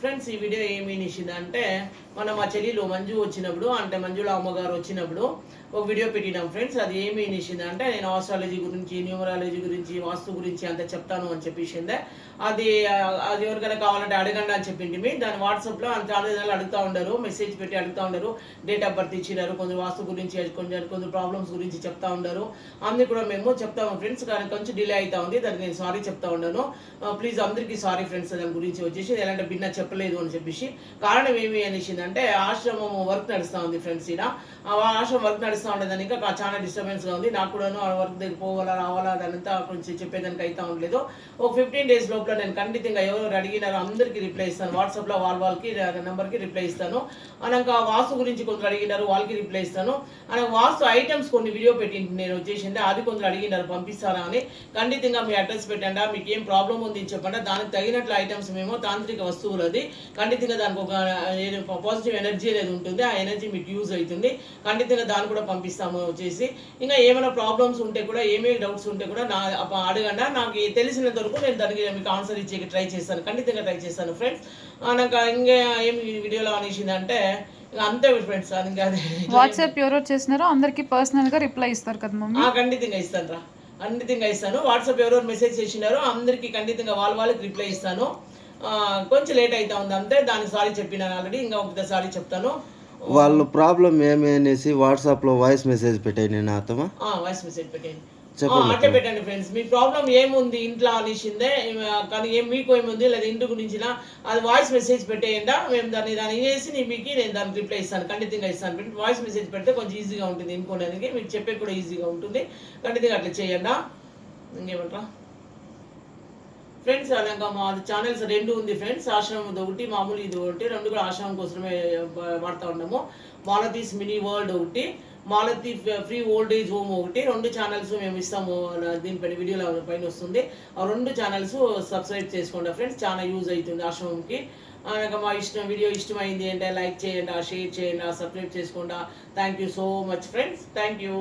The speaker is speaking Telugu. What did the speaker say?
ఫ్రెండ్స్ ఈ వీడియో ఏమి అంటే మన మా చెల్లిలో మంజు వచ్చినప్పుడు అంటే మంజుల అమ్మగారు వచ్చినప్పుడు ఒక వీడియో పెట్టినాం ఫ్రెండ్స్ అది ఏమి అంటే నేను ఆస్ట్రాలజీ గురించి న్యూమరాలజీ గురించి వాస్తు గురించి అంత చెప్తాను అని చెప్పేసిందే. అది అది ఎవరికైనా కావాలంటే అడగండి అని చెప్పింది. మీ దాని వాట్సాప్లో అంత చాలా అడుగుతూ ఉండరు మెసేజ్ పెట్టి అడుగుతూ ఉండరు. డేట్ ఆఫ్ బర్త్ ఇచ్చినారు కొంచెం వాస్తు గురించి కొంచెం కొంచెం ప్రాబ్లమ్స్ గురించి చెప్తా ఉండరు. అందుకు కూడా మేము చెప్తాము ఫ్రెండ్స్ కానీ కొంచెం డిలే అవుతా ఉంది. దానికి నేను సారీ చెప్తా ఉన్నాను. ప్లీజ్ అందరికీ సారీ ఫ్రెండ్స్ దాని గురించి వచ్చేసి ఎలాంటి భిన్న చెప్పలేదు అని చెప్పేసి కారణం ఏమి అనేసింది అంటే ఆశ్రమం వర్క్ నడుస్తూ ఉంది ఫ్రెండ్స్ ఈడ. ఆ ఆశ్రమం వర్క్ నడుస్తూ ఉండేదానికి చాలా డిస్టర్బెన్స్గా ఉంది. నాకు కూడాను ఆ వర్క్ దగ్గర పోవాలా రావాలా అదంతా కొంచెం చెప్పేదానికి అయితే ఉండలేదు. ఒక ఫిఫ్టీన్ డేస్ లోపల నేను ఖండితంగా ఎవరు అడిగినారో అందరికీ రిప్లై ఇస్తాను. వాట్సాప్లో వాళ్ళ వాళ్ళకి నెంబర్కి రిప్లై ఇస్తాను. అనక వాస్తు గురించి కొందరు అడిగినారు వాళ్ళకి రిప్లై ఇస్తాను. అనక వాస్తు ఐటమ్స్ కొన్ని వీడియో పెట్టి నేను వచ్చేసింది అది కొందరు అడిగినారు పంపిస్తారా అని. ఖండితంగా మీ అడ్రస్ పెట్టండి మీకు ఏం ప్రాబ్లం ఉంది చెప్పండి. దానికి తగినట్లు ఐటమ్స్ మేము తాంత్రిక వస్తువులు అది ఖండితంగా దానికి ఒక పాజిటివ్ ఎనర్జీ అనేది ఉంటుంది. ఆ ఎనర్జీ మీకు యూజ్ అవుతుంది. ఖండితంగా దాన్ని కూడా పంపిస్తాము వచ్చేసి. ఇంకా ఏమైనా ప్రాబ్లమ్స్ ఉంటే కూడా ఏమేమి డౌట్స్ ఉంటే కూడా నా అడగండి. నాకు తెలిసినంత వరకు నేను దానికి మీకు ఆన్సర్ ఇచ్చేకి ట్రై చేస్తాను. ఖండితంగా ట్రై చేస్తాను ఫ్రెండ్స్ నాకు ఇంకా ఏం వీడియోలో అనేసింది అంటే ఇంకా అంతే ఫ్రెండ్స్ వాట్సాప్ ఎవరెవరు చేసినారో అందరికి పర్సనల్గా రిప్లై ఇస్తారు కదా మమ్మీ. ఖండితంగా ఇస్తాను రా. ఖండితంగా ఇస్తాను. వాట్సాప్ ఎవరెవరు మెసేజ్ చేసినారో అందరికీ ఖండితంగా వాళ్ళ వాళ్ళకి రిప్లై ఇస్తాను. కొంచెం లేట్ అవుతా ఉంది అంతే దానికి సారీ చెప్పినాను ఆల్రెడీ ఇంకా ఒకసారి చెప్తాను. వాళ్ళ ప్రాబ్లం ఏమి అనేసి వాట్సాప్లో వాయిస్ మెసేజ్ పెట్టాయి నేను అతమా ఆ, వాయిస్ మెసేజ్. ఆ, అట్టే పెట్టండి ఫ్రెండ్స్ మీ ప్రాబ్లం ఏముంది ఇంట్లో అనేసిందే కానీ ఏం మీకు ఏముంది లేదా ఇంటి గురించిన అది వాయిస్ మెసేజ్ పెట్టేయండి మేము దాన్ని దాన్ని చేసి మీకు నేను దానికి రిప్లై ఇస్తాను ఖండితంగా ఇస్తాను. వాయిస్ మెసేజ్ పెడితే కొంచెం ఈజీగా ఉంటుంది ఎన్నుకోవడానికి మీకు చెప్పే కూడా ఈజీగా ఉంటుంది. ఖండితంగా అట్లా చేయండి. ఇంకేమంటారా? ఫ్రెండ్స్ అలాగా మా ఛానల్స్ రెండు ఉంది ఫ్రెండ్స్. ఆశ్రమం ఒకటి మామూలు ఇది ఒకటి. రెండు కూడా ఆశ్రమం కోసమే వాడుతూ ఉన్నాము. మాలతీస్ మినీ వరల్డ్ ఒకటి Malathi free old age home ఒకటి. రెండు ఛానల్స్ మేము ఇస్తాము దీనిపైన వీడియోలో పైన వస్తుంది. ఆ రెండు ఛానల్స్ సబ్స్క్రైబ్ చేసుకోండి ఫ్రెండ్స్. చాలా యూజ్ అవుతుంది ఆశ్రమంకి. అనగా మా ఇష్టం వీడియో ఇష్టమైంది అంటే లైక్ చేయండి షేర్ చేయండి సబ్స్క్రైబ్ చేసుకోండి. Thank you so much friends thank you